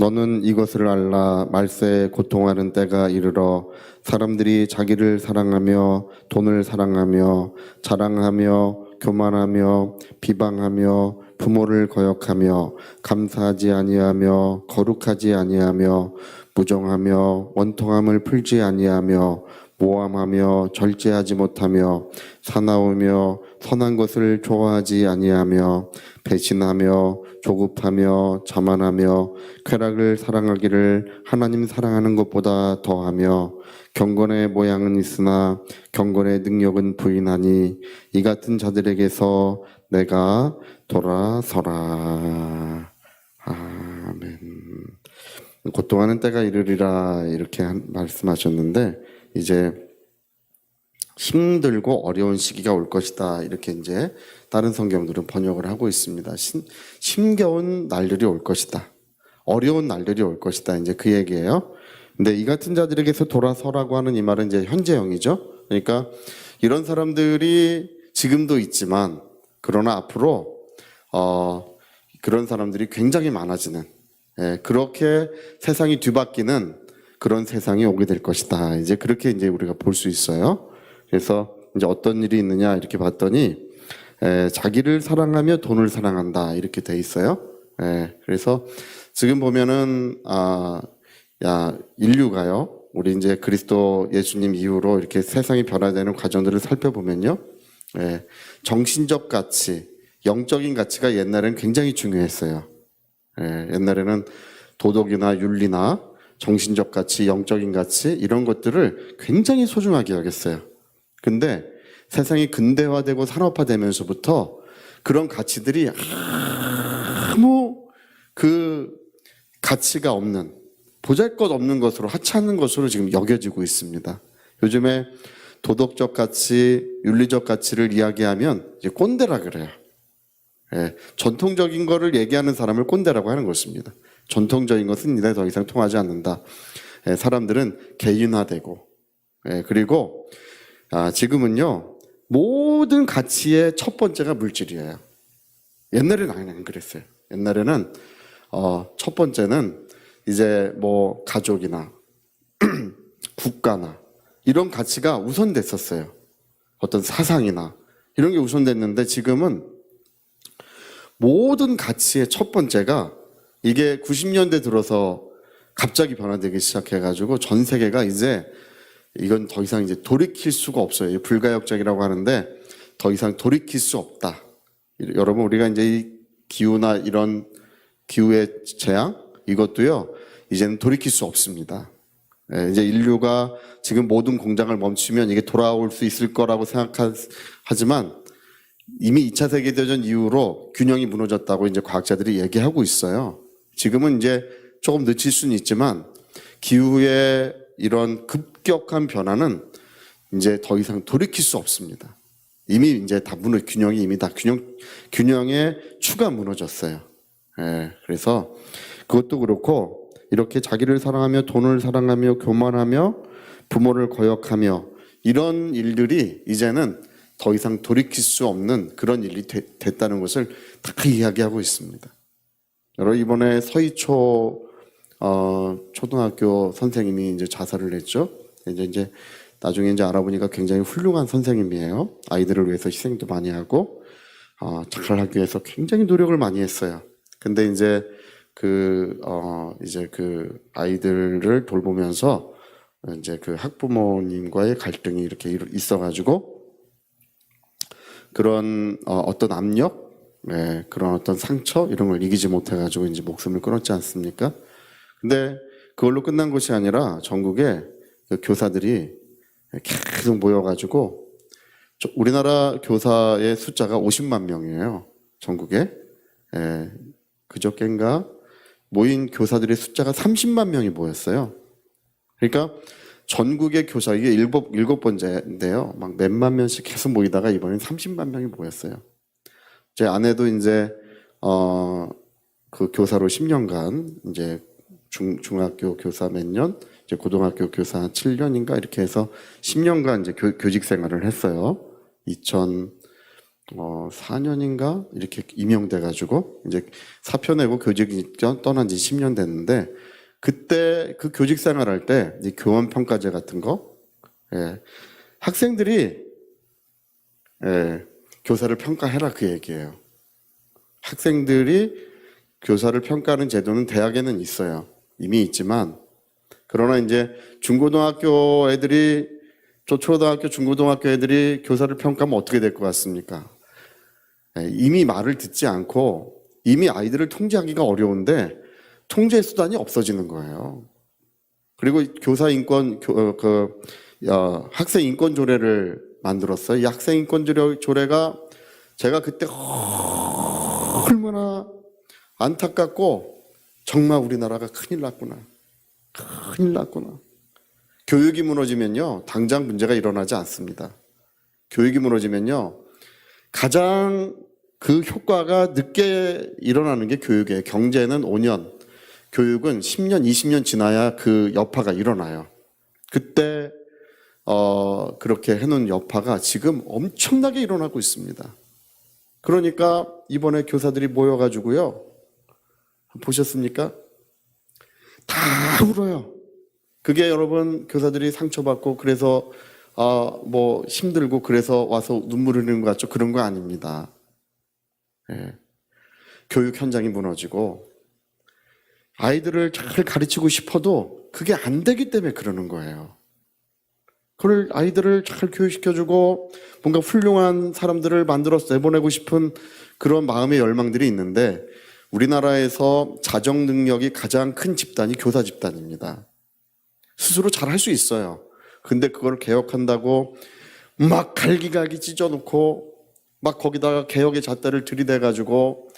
너는 이것을 알라 말세에 고통하는 때가 이르러 사람들이 자기를 사랑하며 돈을 사랑하며 자랑하며 교만하며 비방하며 부모를 거역하며 감사하지 아니하며 거룩하지 아니하며 무정하며 원통함을 풀지 아니하며 모함하며 절제하지 못하며 사나우며 선한 것을 좋아하지 아니하며 배신하며 조급하며 자만하며 쾌락을 사랑하기를 하나님 사랑하는 것보다 더하며 경건의 모양은 있으나 경건의 능력은 부인하니 이 같은 자들에게서 내가 돌아서라. 아멘. 고통하는 때가 이르리라 이렇게 한- 말씀하셨는데 이제 힘들고 어려운 시기가 올 것이다 이렇게 이제 다른 성경들은 번역을 하고 있습니다. 심, 힘겨운 날들이 올 것이다. 어려운 날들이 올 것이다. 이제 그 얘기예요. 근데 이 같은 자들에게서 돌아서라고 하는 이 말은 이제 현재형이죠. 그러니까 이런 사람들이 지금도 있지만 그러나 앞으로 어 그런 사람들이 굉장히 많아지는 예, 그렇게 세상이 뒤바뀌는 그런 세상이 오게 될 것이다. 이제 그렇게 이제 우리가 볼 수 있어요. 그래서 이제 어떤 일이 있느냐 이렇게 봤더니 에, 자기를 사랑하며 돈을 사랑한다 이렇게 돼 있어요. 에, 그래서 지금 보면은 아, 야 인류가요. 우리 이제 그리스도 예수님 이후로 이렇게 세상이 변화되는 과정들을 살펴보면요. 예, 정신적 가치, 영적인 가치가 옛날에는 굉장히 중요했어요. 예, 옛날에는 도덕이나 윤리나 정신적 가치, 영적인 가치 이런 것들을 굉장히 소중하게 여겼어요. 근데 세상이 근대화되고 산업화되면서부터 그런 가치들이 아무 그 가치가 없는 보잘것 없는 것으로 하찮은 것으로 지금 여겨지고 있습니다. 요즘에 도덕적 가치, 윤리적 가치를 이야기하면 이제 꼰대라 그래요. 예, 전통적인 거를 얘기하는 사람을 꼰대라고 하는 것입니다. 전통적인 것은 이제 더 이상 통하지 않는다. 예, 사람들은 개인화되고, 예, 그리고 아, 지금은요 모든 가치의 첫 번째가 물질이에요. 옛날에는 안 그랬어요. 옛날에는 어, 첫 번째는 이제 뭐 가족이나 국가나 이런 가치가 우선됐었어요. 어떤 사상이나 이런 게 우선됐는데 지금은 모든 가치의 첫 번째가 이게 90년대 들어서 갑자기 변화되기 시작해가지고 전 세계가 이제 이건 더 이상 이제 돌이킬 수가 없어요. 불가역적이라고 하는데 더 이상 돌이킬 수 없다. 여러분 우리가 이제 이 기후나 이런 기후의 재앙 이것도요 이제는 돌이킬 수 없습니다. 예, 이제 인류가 지금 모든 공장을 멈추면 이게 돌아올 수 있을 거라고 생각하지만 이미 2차 세계대전 이후로 균형이 무너졌다고 이제 과학자들이 얘기하고 있어요. 지금은 이제 조금 늦출 수는 있지만 기후의 이런 급격한 변화는 이제 더 이상 돌이킬 수 없습니다. 이미 이제 다 무너 균형이 이미 다 균형 균형의 추가 무너졌어요. 예, 그래서 그것도 그렇고 이렇게 자기를 사랑하며 돈을 사랑하며 교만하며 부모를 거역하며 이런 일들이 이제는 더 이상 돌이킬 수 없는 그런 일이 되- 됐다는 것을 다 이야기하고 있습니다. 여러분 이번에 서희초 어, 초등학교 선생님이 이제 자살을 했죠. 이제 이제 나중에 이제 알아보니까 굉장히 훌륭한 선생님이에요. 아이들을 위해서 희생도 많이 하고 어, 잘하기 위해서 굉장히 노력을 많이 했어요. 근데 이제 그 어, 이제 그 아이들을 돌보면서 이제 그 학부모님과의 갈등이 이렇게 있어가지고 그런 어, 어떤 압력, 네, 그런 어떤 상처 이런 걸 이기지 못해 가지고 이제 목숨을 끊었지 않습니까? 근데 그걸로 끝난 것이 아니라 전국에 그 교사들이 계속 모여가지고 저- 우리나라 교사의 숫자가 50만 명이에요. 전국에. 예, 그저께인가 모인 교사들의 숫자가 30만 명이 모였어요. 그러니까 전국의 교사 이게 일곱 일곱 번째인데요. 막 몇만 명씩 계속 모이다가 이번엔 30만 명이 모였어요. 제 아내도 이제 어 그 교사로 10년간 이제 중 중학교 교사 몇 년, 이제 고등학교 교사 한 7년인가 이렇게 해서 10년간 이제 교, 교직 생활을 했어요. 2000 어, 4년인가 이렇게 임용돼 가지고 이제 사표 내고 교직 떠난 지 10년 됐는데 그때 그 교직 생활할 때 이 교원 평가제 같은 거 예, 학생들이 예, 교사를 평가해라 그 얘기예요. 학생들이 교사를 평가하는 제도는 대학에는 있어요. 이미 있지만 그러나 이제 중고등학교 애들이 저 초등학교 중고등학교 애들이 교사를 평가하면 어떻게 될 것 같습니까? 예, 이미 말을 듣지 않고 이미 아이들을 통제하기가 어려운데 통제 수단이 없어지는 거예요. 그리고 교사 인권 교- 어, 그 어, 학생 인권 조례를 만들었어요. 이 학생 인권 조례, 조례가 제가 그때 얼마나 안타깝고 정말 우리나라가 큰일 났구나. 큰일 났구나. 교육이 무너지면요, 당장 문제가 일어나지 않습니다. 교육이 무너지면요, 가장 그 효과가 늦게 일어나는 게 교육이에요. 경제는 5년, 교육은 10년, 20년 지나야 그 여파가 일어나요. 그때 어, 그렇게 해놓은 여파가 지금 엄청나게 일어나고 있습니다. 그러니까 이번에 교사들이 모여가지고요. 보셨습니까? 다 울어요. 그게 여러분 교사들이 상처받고 그래서 아, 뭐 힘들고 그래서 와서 눈물 흘리는 것 같죠? 그런 거 아닙니다. 예. 교육 현장이 무너지고 아이들을 잘 가르치고 싶어도 그게 안 되기 때문에 그러는 거예요. 그걸 아이들을 잘 교육시켜주고 뭔가 훌륭한 사람들을 만들어서 내보내고 싶은 그런 마음의 열망들이 있는데 우리나라에서 자정 능력이 가장 큰 집단이 교사 집단입니다. 스스로 잘 할 수 있어요. 근데 그걸 개혁한다고 막 갈기갈기 찢어놓고 막 거기다가 개혁의 잣대를 들이대가지고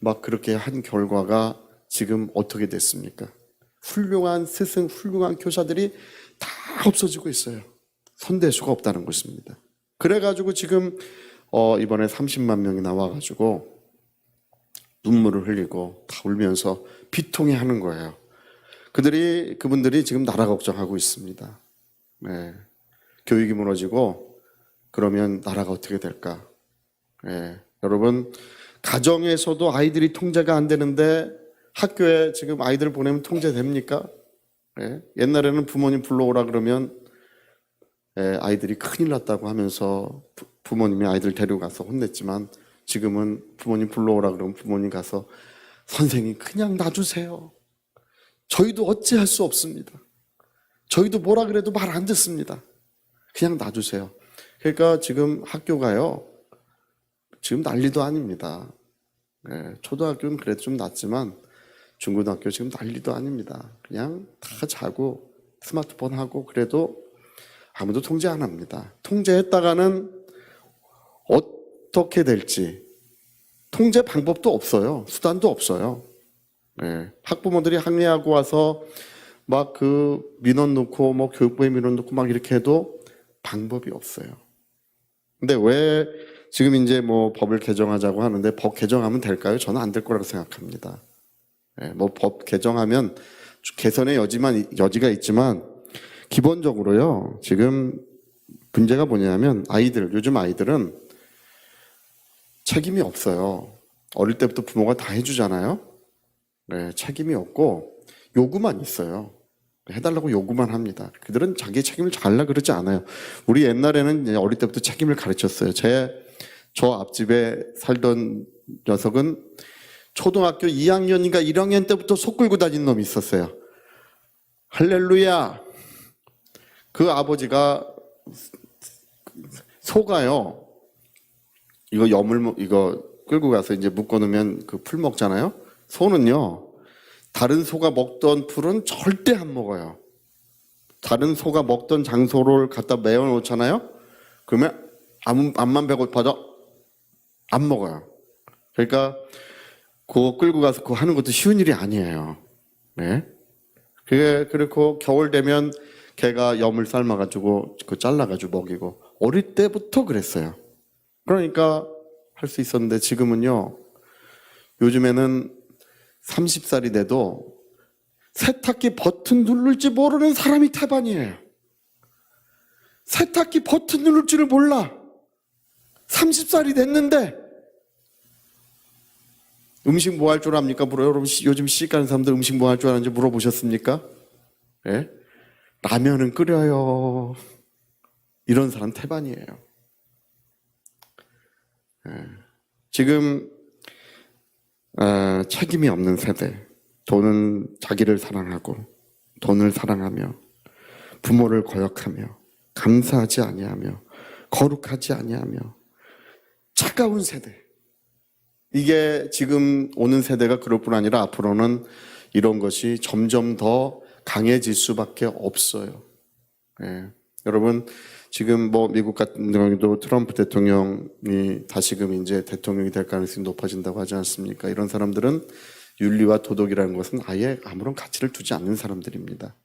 막 그렇게 한 결과가 지금 어떻게 됐습니까? 훌륭한 스승, 훌륭한 교사들이 다 없어지고 있어요. 선대수가 없다는 것입니다. 그래가지고 지금 어, 이번에 30만 명이 나와가지고 눈물을 흘리고 다 울면서 비통해 하는 거예요. 그들이 그분들이 지금 나라 걱정하고 있습니다. 네. 교육이 무너지고 그러면 나라가 어떻게 될까? 네. 여러분 가정에서도 아이들이 통제가 안 되는데 학교에 지금 아이들 보내면 통제됩니까? 네. 옛날에는 부모님 불러오라 그러면 예, 아이들이 큰일 났다고 하면서 부- 부모님이 아이들 데려가서 혼냈지만 지금은 부모님 불러오라 그러면 부모님 가서 선생님 그냥 놔주세요. 저희도 어찌할 수 없습니다. 저희도 뭐라 그래도 말 안 듣습니다. 그냥 놔주세요. 그러니까 지금 학교가요. 지금 난리도 아닙니다. 예, 초등학교는 그래도 좀 낫지만 중고등학교 지금 난리도 아닙니다. 그냥 다 자고 스마트폰 하고 그래도 아무도 통제 안 합니다. 통제했다가는 어떻게 될지 통제 방법도 없어요. 수단도 없어요. 네. 학부모들이 항의하고 와서 막 그 민원 넣고 뭐 교육부에 민원 넣고 막 이렇게 해도 방법이 없어요. 근데 왜 지금 이제 뭐 법을 개정하자고 하는데 법 개정하면 될까요? 저는 안 될 거라고 생각합니다. 네, 뭐법 개정하면 개선의 여지만 여지가 있지만 기본적으로요. 지금 문제가 뭐냐면 아이들 요즘 아이들은 책임이 없어요. 어릴 때부터 부모가 다 해주잖아요. 네, 책임이 없고 요구만 있어요. 해달라고 요구만 합니다. 그들은 자기 책임을 잘라 그러지 않아요. 우리 옛날에는 어릴 때부터 책임을 가르쳤어요. 제 저 앞집에 살던 녀석은 초등학교 2학년인가 1학년 때부터 속 끌고 다니는 놈이 있었어요. 할렐루야. 그 아버지가 소가요. 이거 여물 먹- 이거 끌고 가서 이제 묶어 놓으면 그 풀 먹잖아요. 소는요. 다른 소가 먹던 풀은 절대 안 먹어요. 다른 소가 먹던 장소를 갖다 메워 놓잖아요. 그러면 아무 암만 배고파도 안 먹어요. 그러니까 그거 끌고 가서 그거 하는 것도 쉬운 일이 아니에요. 네. 그게 그렇고 겨울 되면 걔가 염을 삶아가지고 그 잘라가지고 먹이고 어릴 때부터 그랬어요. 그러니까 할 수 있었는데 지금은요. 요즘에는 30살이 돼도 세탁기 버튼 누를지 모르는 사람이 태반이에요. 세탁기 버튼 누를 줄을 몰라. 30살이 됐는데 음식 뭐 할 줄 압니까? 물어 여러분 시- 요즘 시집 가는 사람들 음식 뭐 할 줄 아는지 물어보셨습니까? 예? 라면은 끓여요. 이런 사람 태반이에요. 예. 지금 어, 책임이 없는 세대, 돈은 자기를 사랑하고 돈을 사랑하며 부모를 거역하며 감사하지 아니하며 거룩하지 아니하며 차가운 세대. 이게 지금 오는 세대가 그럴 뿐 아니라 앞으로는 이런 것이 점점 더 강해질 수밖에 없어요. 예. 여러분 지금 뭐 미국 같은 경우도 트럼프 대통령이 다시금 이제 대통령이 될 가능성이 높아진다고 하지 않습니까? 이런 사람들은 윤리와 도덕이라는 것은 아예 아무런 가치를 두지 않는 사람들입니다.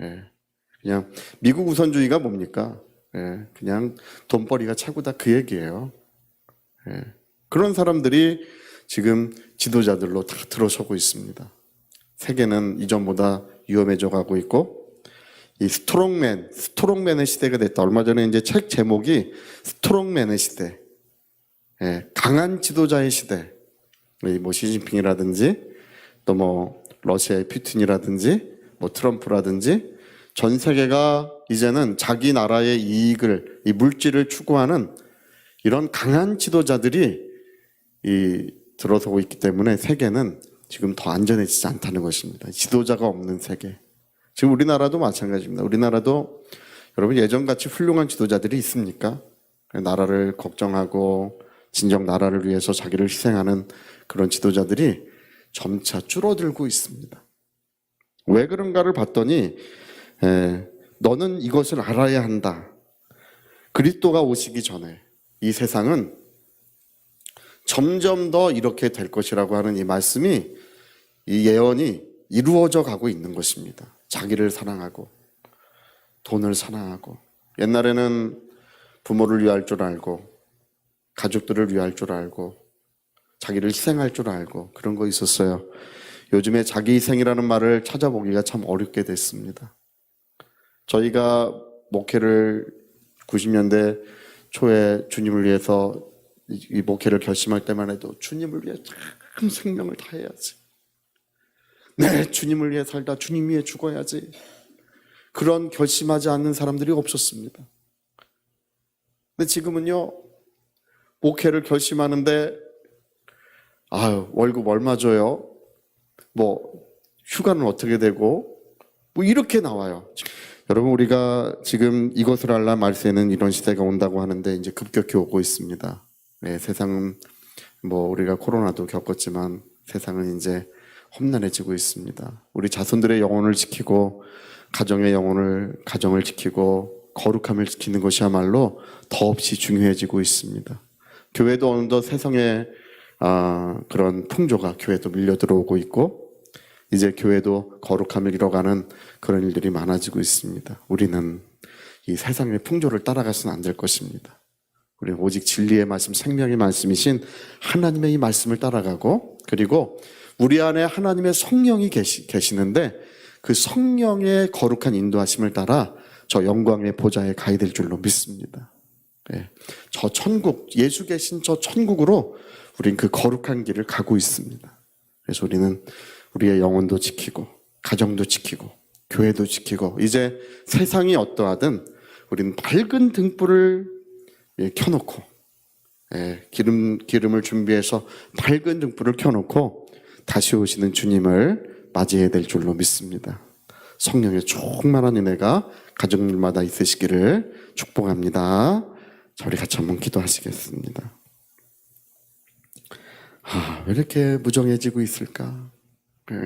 예. 그냥 미국 우선주의가 뭡니까? 예. 그냥 돈벌이가 최고다 그 얘기예요. 예. 그런 사람들이 지금 지도자들로 다 들어서고 있습니다. 세계는 이전보다 위험해져 가고 있고 이 스트롱맨, 스트롱맨의 시대가 됐다. 얼마 전에 이제 책 제목이 스트롱맨의 시대, 예, 강한 지도자의 시대. 이뭐 시진핑이라든지 또 뭐 러시아의 푸틴이라든지 뭐 트럼프라든지 전 세계가 이제는 자기 나라의 이익을 이 물질을 추구하는 이런 강한 지도자들이 이 들어서고 있기 때문에 세계는 지금 더 안전해지지 않다는 것입니다. 지도자가 없는 세계. 지금 우리나라도 마찬가지입니다. 우리나라도 여러분 예전같이 훌륭한 지도자들이 있습니까? 나라를 걱정하고 진정 나라를 위해서 자기를 희생하는 그런 지도자들이 점차 줄어들고 있습니다. 왜 그런가를 봤더니 에, 너는 이것을 알아야 한다. 그리스도가 오시기 전에 이 세상은 점점 더 이렇게 될 것이라고 하는 이 말씀이 이 예언이 이루어져 가고 있는 것입니다. 자기를 사랑하고 돈을 사랑하고 옛날에는 부모를 위할 줄 알고 가족들을 위할 줄 알고 자기를 희생할 줄 알고 그런 거 있었어요. 요즘에 자기 희생이라는 말을 찾아보기가 참 어렵게 됐습니다. 저희가 목회를 90년대 초에 주님을 위해서 이, 이 목회를 결심할 때만 해도 주님을 위해 참 생명을 다해야지. 네, 주님을 위해 살다 주님 위해 죽어야지. 그런 결심하지 않는 사람들이 없었습니다. 근데 지금은요, 목회를 결심하는데, 아유, 월급 얼마 줘요? 뭐, 휴가는 어떻게 되고, 뭐, 이렇게 나와요. 여러분, 우리가 지금 이것을 알라 말세는 이런 시대가 온다고 하는데, 이제 급격히 오고 있습니다. 네, 세상은, 뭐, 우리가 코로나도 겪었지만, 세상은 이제 험난해지고 있습니다. 우리 자손들의 영혼을 지키고, 가정의 영혼을, 가정을 지키고, 거룩함을 지키는 것이야말로 더없이 중요해지고 있습니다. 교회도 어느덧 세상의 아, 그런 풍조가 교회도 밀려 들어오고 있고 이제 교회도 거룩함을 잃어가는 그런 일들이 많아지고 있습니다. 우리는 이 세상의 풍조를 따라가서는 안 될 것입니다. 우리는 오직 진리의 말씀, 생명의 말씀이신 하나님의 이 말씀을 따라가고 그리고 우리 안에 하나님의 성령이 계시, 계시는데 그 성령의 거룩한 인도하심을 따라 저 영광의 보좌에 가야 될 줄로 믿습니다. 예. 저 천국, 예수 계신 저 천국으로 우린 그 거룩한 길을 가고 있습니다. 그래서 우리는 우리의 영혼도 지키고, 가정도 지키고, 교회도 지키고, 이제 세상이 어떠하든 우리는 밝은 등불을 예, 켜놓고, 예, 기름, 기름을 준비해서 밝은 등불을 켜놓고 다시 오시는 주님을 맞이해야 될 줄로 믿습니다. 성령의 충만한 은혜가 가정들마다 있으시기를 축복합니다. 자, 우리 같이 한번 기도하시겠습니다. 아, 왜 이렇게 무정해지고 있을까? 예.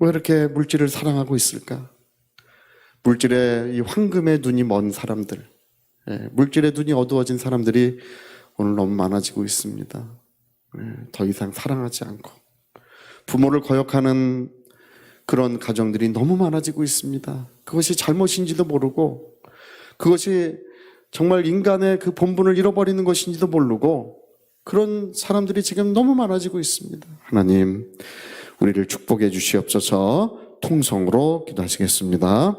왜 이렇게 물질을 사랑하고 있을까? 물질에 이 황금의 눈이 먼 사람들, 예, 물질의 눈이 어두워진 사람들이 오늘 너무 많아지고 있습니다. 예, 더 이상 사랑하지 않고 부모를 거역하는 그런 가정들이 너무 많아지고 있습니다. 그것이 잘못인지도 모르고 그것이 정말 인간의 그 본분을 잃어버리는 것인지도 모르고 그런 사람들이 지금 너무 많아지고 있습니다. 하나님, 우리를 축복해 주시옵소서 통성으로 기도하시겠습니다.